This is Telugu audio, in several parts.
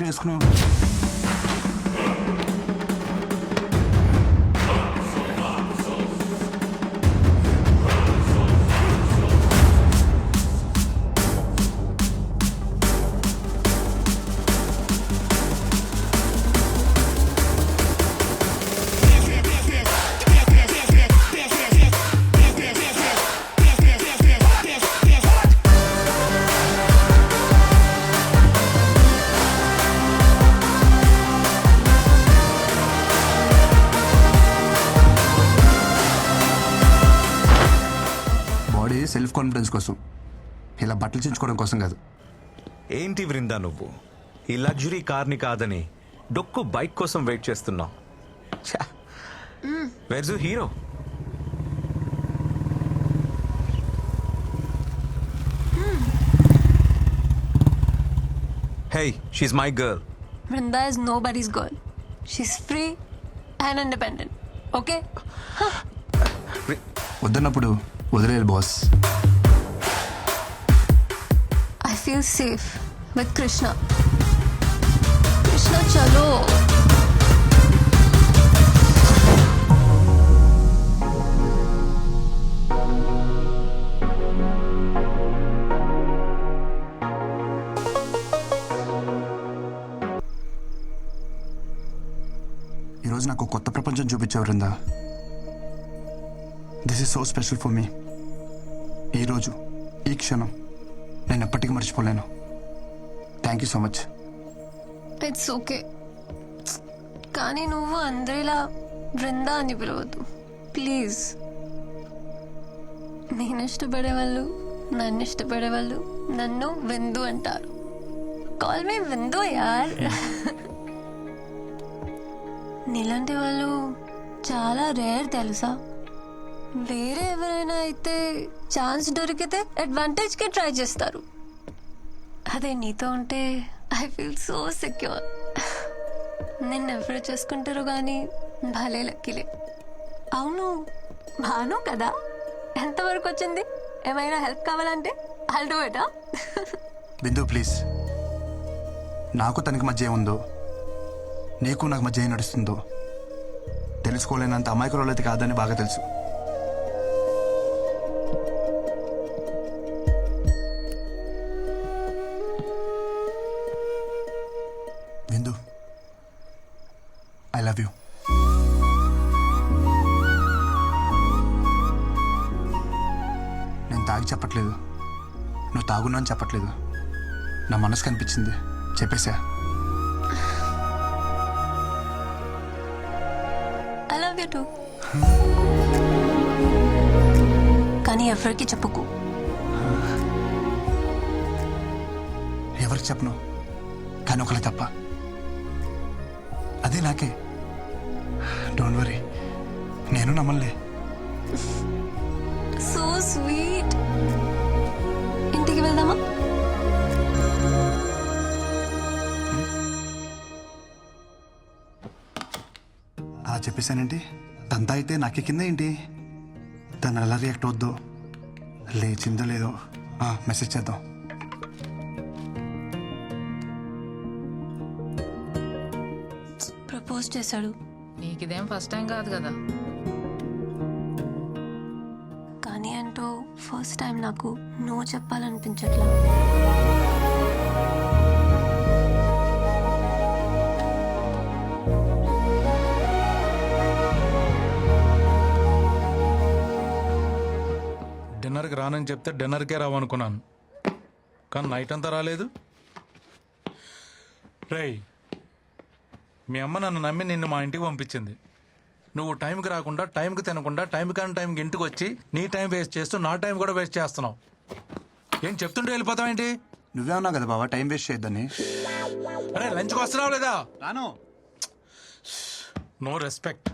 సరిపోయినప్పుడు వేసుకున్నావు కాన్ఫిడెన్స్ కోసం. ఇలా బట్టలు చించుకోవడం కోసం కాదు. ఏంటి వృందా నువ్వు? ఈ లగ్జరీ కార్ని కాదని డొక్కు బైక్ కోసం వెయిట్ చేస్తున్నావు. వెర్జు hero hey she's my girl Vrinda is nobody's girl. She's free and independent. Okay? వద్దన్నప్పుడు వదిలేదు boss feel safe with Krishna. Krishna, chalo. ఈరోజు నాకు కొత్త ప్రపంచం చూపించావు Vrinda this is so special for me ఈరోజు ఈ క్షణం నేను ఎప్పటికీ మర్చిపోలేను. Thank you so much it's okay కానీ నువ్వు అందరిలా బృందా అని పిలవద్దు. ప్లీజ్ నేను ఇష్టపడే వాళ్ళు నన్ను ఇష్టపడే వాళ్ళు నన్ను విందు అంటారు. కాల్ మీ విందు యార్. నీలాంటి వాళ్ళు చాలా రేర్ తెలుసా? వేరే ఎవరైనా అయితే ఛాన్స్ దొరికితే అడ్వాంటేజ్కి ట్రై చేస్తారు. అదే నీతో ఉంటే ఐ ఫీల్ సో సెక్యూర్. నిన్ను ఎవరు చేసుకుంటారు కానీ భలే లక్కీలే. అవును భాను కదా? ఎంతవరకు వచ్చింది? ఏమైనా హెల్ప్ కావాలంటే I do it Bindu please. నాకు తనకి మధ్య ఏముందో నీకు నాకు మధ్య ఏం నడుస్తుందో తెలుసుకోలేనంత అమాయకురాలైతే కాదని బాగా తెలుసు. తాగి చెప్పట్లేదు. నువ్వు తాగున్నా అని చెప్పట్లేదు. నా మనసు కనిపించింది. చెప్పేశా. ఐ లవ్ యూ టూ కానీ ఎవరికి చెప్పుకో. ఎవరికి చెప్పను? కానీ ఒకళ్ళే తప్ప. అదే నాకే. డోంట్ వరీ నేను నమ్మలే సో స్వీట్ ఇంటికి వెళ్దామా? అలా చెప్పేశానేంటి తంతా అయితే నాకే కింద ఏంటి? తను ఎలా రియాక్ట్ అవుద్దో లేచిందో లేదో ఆ, మెసేజ్ చేద్దాం. ప్రపోజ్ చేశాడు. నీకిదేం ఫస్ట్ టైం కాదు కదా. ఫస్ట్ టైం నాకు నో చెప్పాలనిపించట్లా. డిన్నర్కి రానని చెప్తే డిన్నర్కే రావనుకున్నాను. కానీ నైట్ అంతా రాలేదు. రేయ్ మీ అమ్మ నన్ను నమ్మి నిన్ను మా ఇంటికి పంపించింది. నువ్వు టైంకి రాకుండా టైంకి తినకుండా టైం కానీ టైంకి ఇంటికి వచ్చి నీ టైం వేస్ట్ చేస్తూ నా టైం కూడా వేస్ట్ చేస్తున్నావు. ఏం చెప్తుంటే వెళ్ళిపోతావేంటి నువ్వే ఉన్నావు కదా బాబా టైం వేస్ట్ చేయొద్దని? అరే లంచ్కి వస్తున్నావు లేదా? రాను. No respect.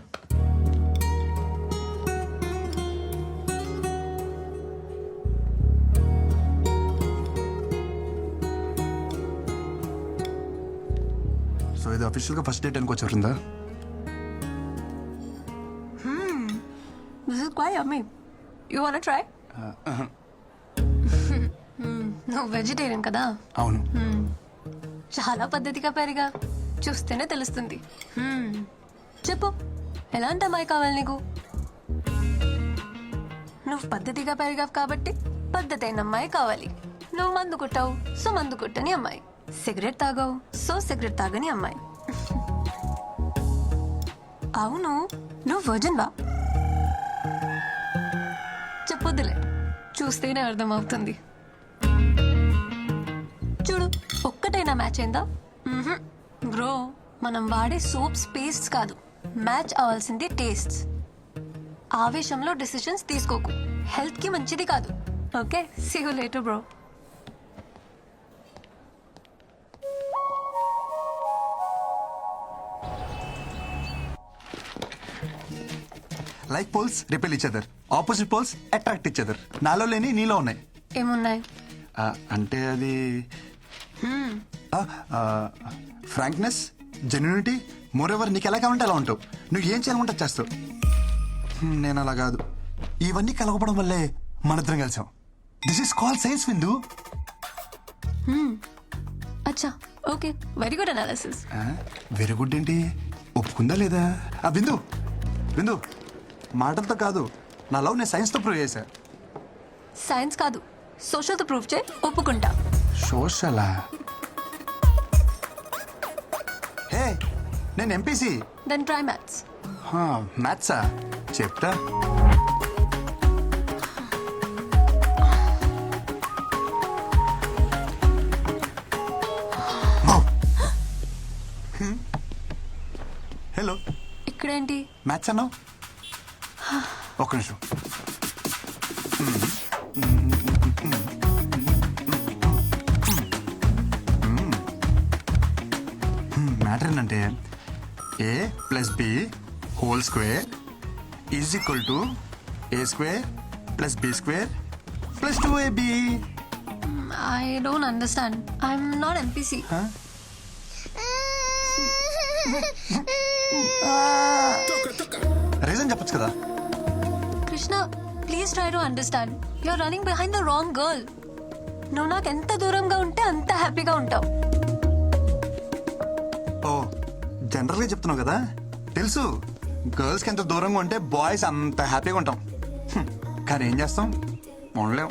సో ఇది అఫీషియల్గా ఫస్ట్ డేట్ అనుకోవచ్చు Vrinda this is quite yummy you want try నువ్వు వెజిటేరియన్ కదా? అవును. చాలా పద్ధతిగా పెరిగా. చూస్తేనే తెలుస్తుంది. హ్మ్. చెప్పు. ఎలాంటి అమ్మాయి కావాలి నీకు? నువ్వు పద్ధతిగా పెరిగావు కాబట్టి పద్ధతి అయిన అమ్మాయి కావాలి. నువ్వు మందు కొట్టావు సో మందు కొట్టని అమ్మాయి. సిగరెట్ తాగావు సో సిగరెట్ తాగని అమ్మాయి. అవును నువ్వు వర్జన్ బా చెప్పొద్దులే. చూస్తేనే అర్థమవుతుంది. చూడు ఒక్కటైనా మ్యాచ్ అయిందా? బ్రో మనం వాడే సోప్స్ పేస్ట్స్ కాదు. మ్యాచ్ అవ్వాల్సింది టేస్ట్స్. ఆవేశంలో డిసిషన్స్ తీసుకోకు. హెల్త్కి మంచిది కాదు. Okay? See you later bro like poles repel each other opposite poles attract each other నాలో లేని నీలో ఉన్నాయి. ఏమున్నాయి? ఆ, అంటే అది ఫ్రాంక్నెస్ జెన్యునిటీ మోర్ ఎవర్ నీకు ఎలా కావాలంటే అలా ఉంటావు. నువ్వు ఏం చేయాలంటే అది చేస్తావు. నేను అలా కాదు. ఇవన్నీ కలగపడం వల్లే మనిద్దరం కలిసాం. దిస్ ఇస్ కాల్ సైన్స్ విందు. అచ్చా. Okay. Very good analysis very good ఏంటి? ఒప్పుకుందా లేదా? ఆ బిందు బిందు మాటలతో కాదు నా లవ్ నేను సైన్స్తో ప్రూవ్ చేశా. సైన్స్ కాదు సోషల్తో ప్రూఫ్ చేయి ఒప్పుకుంటా. సోషలా హే నేను ఎంపీసీ దెన్ ట్రై మ్యాథ్స్ మ్యాథ్సా చెప్తా. హలో ఇక్కడేంటి? మ్యాథ్స్ అన్నావు? ఒక్క నిమిషం. మ్యాటర్ ఏంటంటే a plus b whole square is equal to a square plus b square plus two ab I don't understand I'm not MPC reason చెప్పొచ్చు కదా? Krishna please try to understand you're running behind the wrong girl నువ్వు నాకు ఎంత దూరంగా ఉంటే అంత హ్యాపీగా ఉంటావు. ఓ జనరల్గా చెప్తున్నావు కదా? తెలుసు. గర్ల్స్కి ఎంత దూరంగా ఉంటే బాయ్స్ అంత హ్యాపీగా ఉంటాం. కానీ ఏం చేస్తాం? ఉండలేము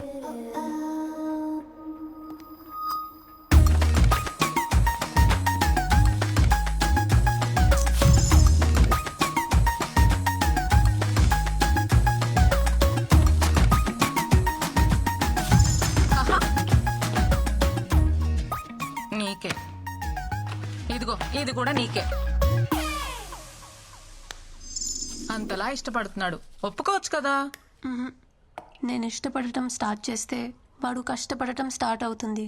కూడా నీకే. అంతలా ఇష్టపడుతున్నాడు. ఒప్పుకోవచ్చు కదా? నేను ఇష్టపడటం స్టార్ట్ చేస్తే వాడు కష్టపడటం స్టార్ట్ అవుతుంది.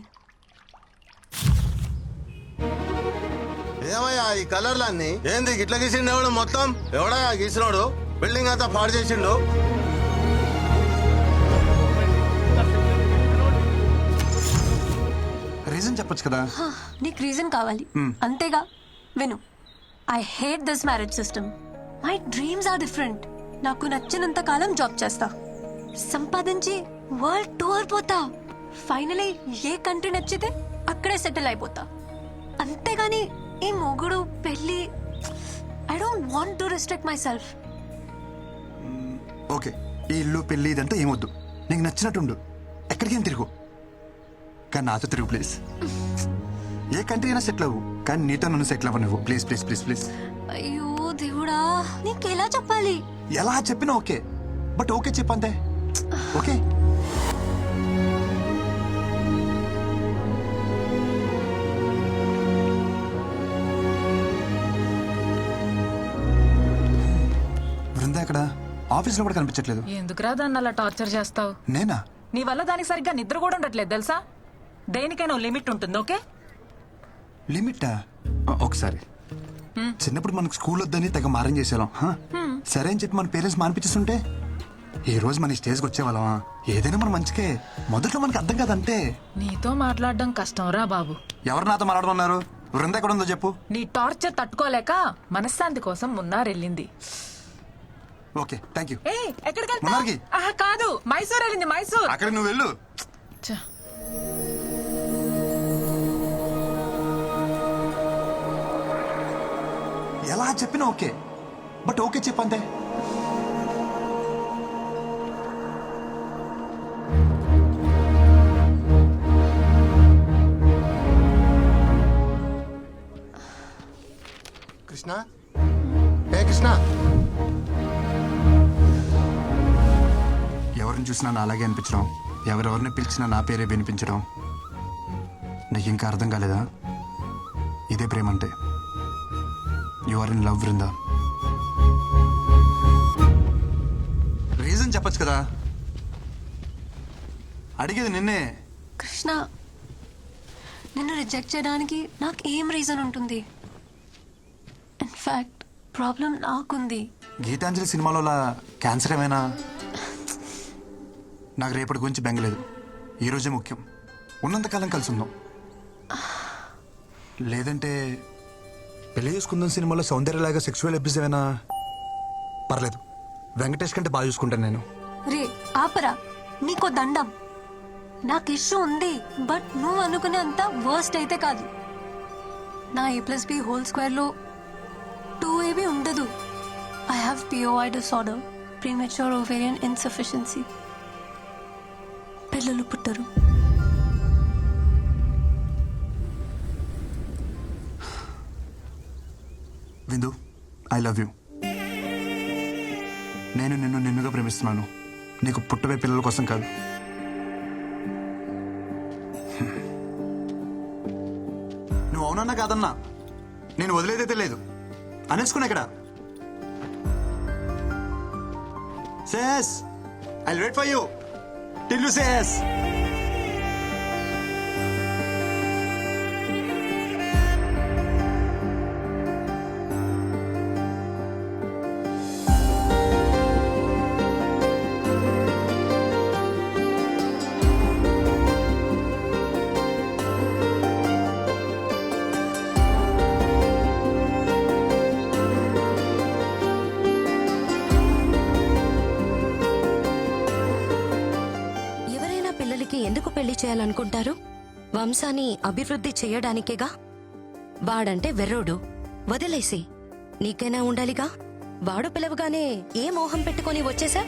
ఏమయ్యా ఈ కలర్లన్నీ? ఏంది ఇట్లా గీసిండు ఎవడు మొత్తం? ఎవడా గీసినోడు? బిల్డింగ్ అంతా పాడు చేసిండు? రీజన్ చెప్పొచ్చు కదా? హా, నీకు రీజన్ కావాలి. అంతేగా. విను. I hate this marriage system my dreams are different నాకు నచ్చినంత కాలం జాబ్ చేస్తా. సంపాదించి వరల్డ్ టూర్ పోతా. ఫైనలీ ఏ కంట్రీ నచ్చితే అక్కడే సెటిల్ అయిపోతా. అంతేగాని ఈ మొగుడు పెళ్ళి I don't want to restrict myself okay. ఈ ఇల్లు పెళ్ళి ఇదంతా ఏమొద్దు. నీకు నచ్చినట్టుండు. ఎక్కడికేం తిరుగు. కానీ నాతో తిరుగు ప్లీజ్ ఏ కంట్రీ అయినా సెటిల్ అవ్వు. కానీ నీతో నన్ను సెటిల్ అవ్వ నువ్వు ప్లీజ్ ప్లీజ్ ప్లీజ్ ప్లీజ్. అయ్యో దేవుడా నీకెలా చెప్పాలి? ఎలా చెప్పినా ఓకే. బట్ ఓకే చెప్పంతే. ఓకే? బృందా ఎక్కడ ఆఫీస్లో కూడా కనిపించట్లేదు. ఎందుకురా దాన్ని అలా టార్చర్ చేస్తావు? నేనా? నీ వల్ల దానికి సరిగ్గా నిద్ర కూడా ఉండట్లేదు తెలుసా? దేనికైనా లిమిట్ ఉంటుంది ఓకే? లిమిటా? ఒకసారి. చిన్నప్పుడు మనకు స్కూల్ వద్దని తెగ మారం హా? సరే అని చెప్పి మన పేరెంట్స్ మానిపించేస్తుంటే ఈ రోజు మన స్టేజ్కి వచ్చేవాళ్ళమా? ఏదైనా మన మంచికే. మొదట్లో మనకు అర్థం కాదంటే నీతో మాట్లాడడం కష్టం రా బాబు. ఎవరు నాతో మాట్లాడుతున్నారు బృంద ఎక్కడ ఉందో చెప్పు. నీ టార్చర్ తట్టుకోలేక మనశ్శాంతి కోసం మున్నారెళ్ళింది ఓకే థ్యాంక్ యూ ఎక్కడికి కాదు మైసూర్ వెళ్ళింది మైసూర్. అక్కడికి నువ్వు వెళ్ళు. ఎలా చెప్పినా ఓకే. బట్ ఓకే చెప్పంతే. కృష్ణ? ఏ కృష్ణ? ఎవరిని చూసినా నా అలాగే అనిపించడం ఎవరెవరిని పిలిచినా నా పేరే వినిపించడం నీకు ఇంకా అర్థం కాలేదా? ఇదే ప్రేమ అంటే you are in love Brinda reason చెప్పొచ్చు కదా. అడిగేది నిన్నే. కృష్ణ నిన్ను రిజెక్ట్ చేయడానికి నాకు ఏం రీజన్ ఉంటుంది? ఇన్ఫ్యాక్ట్ ప్రాబ్లం నాకుంది. గీతాంజలి సినిమాలో క్యాన్సర్ ఏమైనా నాకు రేపటి గురించి బెంగలేదు ఈరోజే ముఖ్యం. ఉన్నంతకాలం కలిసి ఉందాం లేదంటే పెళ్ళి చూసుకుందాం సినిమాలో సౌందర్యలాగా సెక్సువల్ ఎపిసోడ్ ఏమైనా? పర్లేదు. వెంకటేష్ కంటే బాగా చూసుకుంటాను నేను. రే ఆపరా. నీకో దండం. నాకు ఇష్యూ ఉంది బట్ నువ్వు అనుకునే అంత వర్స్ట్ అయితే కాదు. నా ఏ ప్లస్ బి హోల్ స్క్వేర్లో టూ ఏబీ ఉండదు. I have POI disorder premature ovarian insufficiency పిల్లలు పుట్టరు. విందు ఐ లవ్ యూ నేను నిన్ను నిన్నుగా ప్రేమిస్తున్నాను. నీకు పుట్టబే పిల్లల కోసం కాదు. నువ్వు అవునన్నా కాదన్నా? నేను వదిలేదైతే లేదు అనేసుకున్నా ఇక్కడ. Says I wait for you till you says చేయాలనుకుంటారు? వంశాన్ని అభివృద్ధి చేయడానికేగా? వాడంటే వెర్రోడు. వదిలేసి. నీకైనా ఉండాలిగా? వాడు పిలవగానే ఏ మోహం పెట్టుకొని వచ్చేసా